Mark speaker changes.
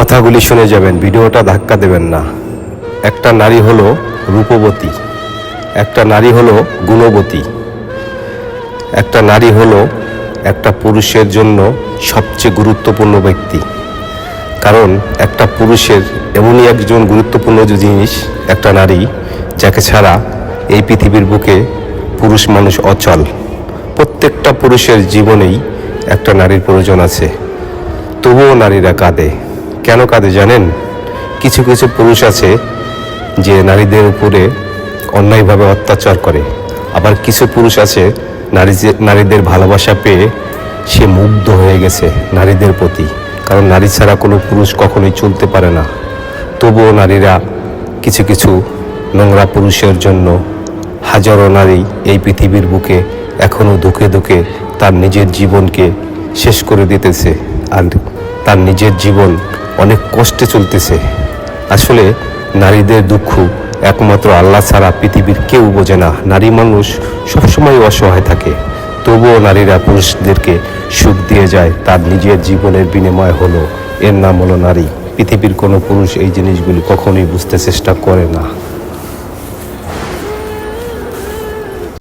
Speaker 1: কথাগুলি শুনে যাবেন, ভিডিওটা ধাক্কা দেবেন না। একটা নারী হলো রূপবতী, একটা নারী হলো গুণবতী, একটা নারী হলো একটা পুরুষের জন্য সবচেয়ে গুরুত্বপূর্ণ ব্যক্তি। কারণ একটা পুরুষের এমনই একজন গুরুত্বপূর্ণ যে জিনিস, একটা নারী, যাকে ছাড়া এই পৃথিবীর বুকে পুরুষ মানুষ অচল। প্রত্যেকটা পুরুষের জীবনেই একটা নারীর প্রয়োজন আছে। তবুও নারীরা কাঁদে। কেন কাঁদে জানেন? কিছু কিছু পুরুষ আছে যে নারীদের উপরে অন্যায়ভাবে অত্যাচার করে। আবার কিছু পুরুষ আছে নারী নারীদের ভালোবাসা পেয়ে সে মুগ্ধ হয়ে গেছে নারীদের প্রতি। কারণ নারী ছাড়া কোনো পুরুষ কখনোই চলতে পারে না। তবুও নারীরা কিছু কিছু নোংরা পুরুষের জন্য হাজারো নারী এই পৃথিবীর বুকে এখনও ধুকে ধুকে তার নিজের জীবনকে শেষ করে দিতেছে। আর তার নিজের জীবন অনেক কষ্টে চলতেছে। আসলে নারীদের দুঃখ একমাত্র আল্লাহ ছাড়া পৃথিবীর কেউ বোঝে না। নারী মানুষ সবসময় অসহায় থাকে। তবুও নারীরা পুরুষদেরকে সুখ দিয়ে যায়। তার নিজের জীবনের বিনিময় হলো। এর নাম হলো নারী। পৃথিবীর কোনো পুরুষ এই জিনিসগুলি কখনোই বুঝতে চেষ্টা করে না।